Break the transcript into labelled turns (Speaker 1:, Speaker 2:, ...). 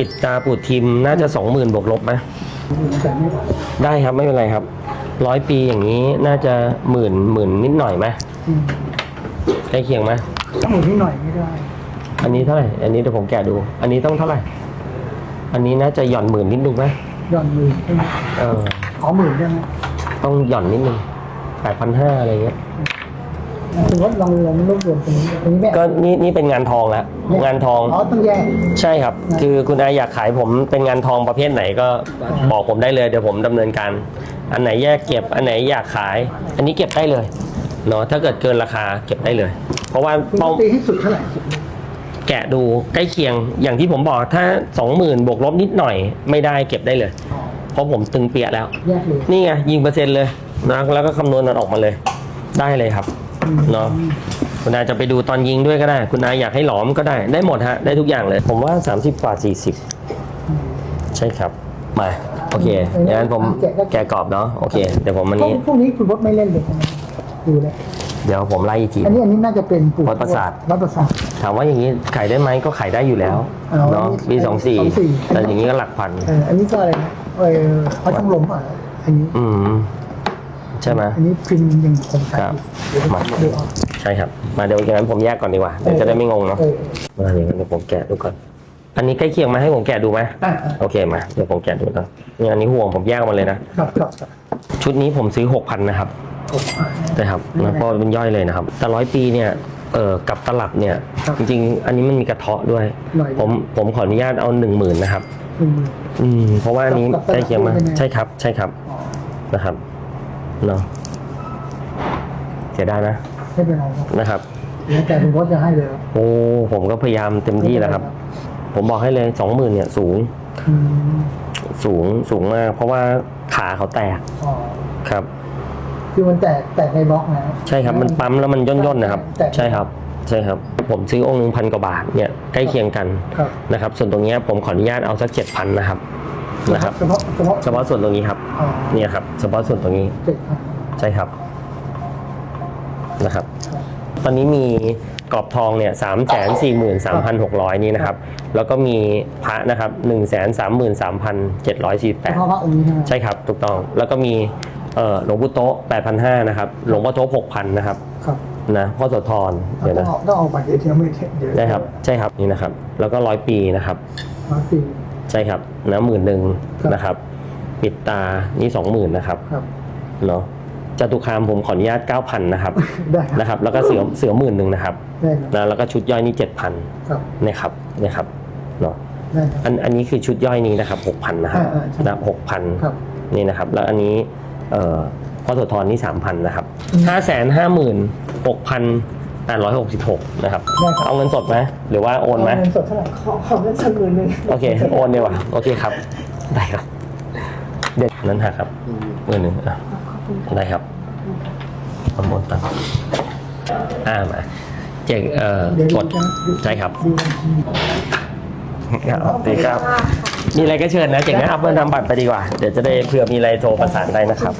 Speaker 1: ปิดตาปูดทิมน่าจะสองหมื่นบวกลบไหม
Speaker 2: แต่ไม่
Speaker 1: ได้ครับไม่เป็นไรครับร้อยปีอย่างนี้น่าจะหมื่นหมื่นนิดหน่อยไหม
Speaker 2: อืม
Speaker 1: ใกล้เคียงไหม
Speaker 2: ต้องหมุนนิดหน่อยไม่ได้
Speaker 1: อันนี้เท่าไหร่อันนี้เดี๋ยวผมแกะดู อันนี้ต้องเท่าไหร่ อันนี้น่าจะหย่อนหมื่นนิดนึงไหม
Speaker 2: ย่อนมือใช่ไหม
Speaker 1: เออ
Speaker 2: ขอหมื่นได้ไหม
Speaker 1: ต้องหย่อนนิดนึงแปดพันห้าอะไรเงี้ย
Speaker 2: ถือว่าลองลองรวบรวมตรงนี้ตรงนี้แม่
Speaker 1: ก็นี่นี่เป็นงานทองแล้วงานทอง
Speaker 2: อ๋อต้องแยก
Speaker 1: ใช่ครับ คือคุณอาอยากขายผมเป็นงานทองประเภทไหนก็บอกผมได้เลยเดี๋ยวผมดำเนินการ อันไหนแยกเก็บ อันไหนอยากขาย อันนี้เก็บได้เลยเนาะถ้าเกิดเกินราคาเก็บได้เลย เพราะว่า
Speaker 2: คุณ
Speaker 1: เป้า
Speaker 2: ตีให้สุดเท่าไหร่
Speaker 1: แกะดูใกล้เคียงอย่างที่ผมบอกถ้า 20,000บวกลบนิดหน่อยไม่ได้เก็บได้เลย
Speaker 2: อ๋อ
Speaker 1: เพราะผมตึงเปียแล้ว
Speaker 2: แยกเลย
Speaker 1: นี่ไงยิงเปอร์เซ็นต์เลยนะแล้วก็คำนวณมันออกมาเลย ได้เลยครับ
Speaker 2: อืม
Speaker 1: เนาะคุณอาจะไปดูตอนยิงด้วยก็ได้ คุณอาอยากให้หลอมก็ได้ได้หมดฮะได้ทุกอย่างเลย ผมว่า 30กว่า40 ใช่ครับ มา โอเคอย่างนั้นผมแกะกรอบเนาะโอเคเดี๋ยวผมวัน
Speaker 2: พวก
Speaker 1: นี้
Speaker 2: พวกนี้คุณพจน์ไม่เล่นเลยใช่ไหมดูแล้ว
Speaker 1: เดี๋ยวผมไล่อีกที
Speaker 2: อันนี้อันนี้น่าจะเป็นปู่
Speaker 1: วัดประสาท
Speaker 2: วัดประสาท
Speaker 1: ถามว่าอย่างนี้ขายได้ไหมก็ขายได้อยู่แล้ว
Speaker 2: เอา
Speaker 1: เนาะ
Speaker 2: อันนี้
Speaker 1: ปีสองสี่
Speaker 2: 24
Speaker 1: แต่อย่างนี้ก็หลักพัน
Speaker 2: เอออันนี้ก็อะไรนะเออพระช่างลมอะอันนี้
Speaker 1: อืม ใช่ไหม
Speaker 2: อันนี้พิมพ์ยังคงใช้
Speaker 1: ครับ
Speaker 2: อยู่เดี๋ยว
Speaker 1: มา
Speaker 2: เดี๋ยวเอา
Speaker 1: ใช่ครับ มาเดี๋ยวอย่างนั้นผมแยกก่อนดีกว่าเดี๋ยวจะได้ไม่งงเนาะ
Speaker 2: เออ
Speaker 1: มาอย่างนั้นเดี๋ยวผมแกะดูก่อนอันนี้ใกล้เคียงไหมาให้ผมแกะดูไหม
Speaker 2: อะ
Speaker 1: โอเคมาเดี๋ยวผมแกะดูก่อนนี่อันนี้ห่วงผมแยกออกมาเลยนะ
Speaker 2: ครับครับครับ
Speaker 1: ชุดนี้ผมซื้อหกพันนะครับ
Speaker 2: โอ้อะ
Speaker 1: ใช่ครับนะเพราะเป็นย่อยเลยนะครับ แต่ร้อยปีเนี่ยเออกับตลับเนี่ย
Speaker 2: ครับ
Speaker 1: จริงๆ อันนี้มันมีกระเทาะด้วย
Speaker 2: หน่อย
Speaker 1: ผมผมขออนุญาตเอาหนึ่งหมื่นนะครับ
Speaker 2: อืม
Speaker 1: อืมเพราะว่าอันนี้
Speaker 2: กับตลับ
Speaker 1: ใกล้เคียงมาก
Speaker 2: ด้วยใช่ไหม
Speaker 1: ใช่ครับ ใช่ครับ
Speaker 2: อ๋อ
Speaker 1: นะครับ เนาะเสียดายนะ
Speaker 2: ไม่เป็นไรครับ
Speaker 1: นะครับ
Speaker 2: เดี๋ยวแต่คุณพจน์จะให้เลยครับ
Speaker 1: โอ้ผมก็พยายามเต็มที่แล้วครับ ผมบอกให้เลยสองหมื่นเนี่ย สูง
Speaker 2: อืม
Speaker 1: สูงสูงมาก เพราะว่าขาเขาแตก
Speaker 2: อ๋อ
Speaker 1: ครับ
Speaker 2: คือมันแตกแตกในบล็อกนะ
Speaker 1: ใช่ครับมันปั๊มแล้วมันย่นย่นๆนะครับ
Speaker 2: แตก
Speaker 1: ใช่ครับ ใช่ครับ ผมซื้อองค์หนึ่งพันกว่าบาทเนี่ยใกล้เคียงกัน
Speaker 2: ครับ
Speaker 1: นะครับ ส่วนตรงเนี้ยผมขออนุญาตเอาสักเจ็ดพันนะครับ นะครับ
Speaker 2: เฉพาะเฉพาะ
Speaker 1: เฉพาะส่วนตรงนี้ครับ
Speaker 2: อ๋อ
Speaker 1: เนี่ยครับเฉพาะส่วนตรงนี้
Speaker 2: เจ็ดพัน
Speaker 1: ใช่ครับนะครับ ตอนนี้มีกรอบทองเนี่ยสามแสนสี่หมื่นสามพันหกร้อยนี่นะครับ แล้วก็มีพระนะครับหนึ่งแสนสามหมื่นสามพันเจ็ดร้อยสี่แป
Speaker 2: เฉ
Speaker 1: ด
Speaker 2: พาะพระองค์นี้ใช่ไหม
Speaker 1: ใช่ครับ ถูกต้องแล้วก็มีเอ่อหลวงปู่โต๊ะแปดพันห้านะครับหลวงพ่อโต๊ะหกพันนะครับ
Speaker 2: ครับ
Speaker 1: นะพ่อโสธรเดี๋ยว
Speaker 2: ต้อง
Speaker 1: นะ
Speaker 2: ออกต้องออกบัตรเอทีเอ็มไม่เดี๋ยว
Speaker 1: ได้ครับ ใช่ครับนี่นะครับ แล้วก็ร้อยปีนะครับ
Speaker 2: ร้อยปี
Speaker 1: ใช่ครับนะหมื่นหนึ่ง
Speaker 2: ครับ
Speaker 1: นะครับ ปิดตานี่สองหมื่นนะครับ
Speaker 2: ครับ
Speaker 1: เนาะจตุคามผมขออนุญาตเก้าพันนะครับ
Speaker 2: ได้ครับ
Speaker 1: นะครับ แล้วก็เสือเสือหมื่นหนึ่งนะครับ
Speaker 2: ได้ครับ
Speaker 1: นะแล้วก็ชุดย่อยนี่เจ็ดพัน
Speaker 2: ครับ
Speaker 1: นะครับนะครับเนาะ
Speaker 2: ได้ครับ
Speaker 1: อันอันนี้คือชุดย่อยนี้นะครับหกพันนะครับ
Speaker 2: อ่าอ่าใช่
Speaker 1: นะหกพัน
Speaker 2: ครับ
Speaker 1: นี่นะครับ แล้วอันนี้เอ่อพ่อโสธรนี่สามพันนะครับ
Speaker 2: อืม
Speaker 1: ห้าแสนห้าหมื่นหกพัน แปดร้อยหกสิบหกนะครับ
Speaker 2: ได้ครับ
Speaker 1: เอาเงินสดไหมหรือว่าโอนไหม
Speaker 2: เงินสดเท่าไหร่ขอขอเงินสดหมื่นหนึ่ง
Speaker 1: โอเค โอนดีกว่า โอเคครับ ได้ครับ เด็ดนั้นหักครับหมื่นหนึ่งอะได้ครับเอาโอนตังค์อ่ามาเจ๊เอ่อ
Speaker 2: เดี๋ยว
Speaker 1: กด
Speaker 2: ดูนะ
Speaker 1: ใช่ครับ
Speaker 2: ดูบัญชี
Speaker 1: ครับดีครับ มีอะไรก็เชิญนะ เจ๋งนะเอาเพื่อนทำบัตรไปดีกว่า เดี๋ยวจะได้เผื่อมีอะไรโทรประสานได้นะครับ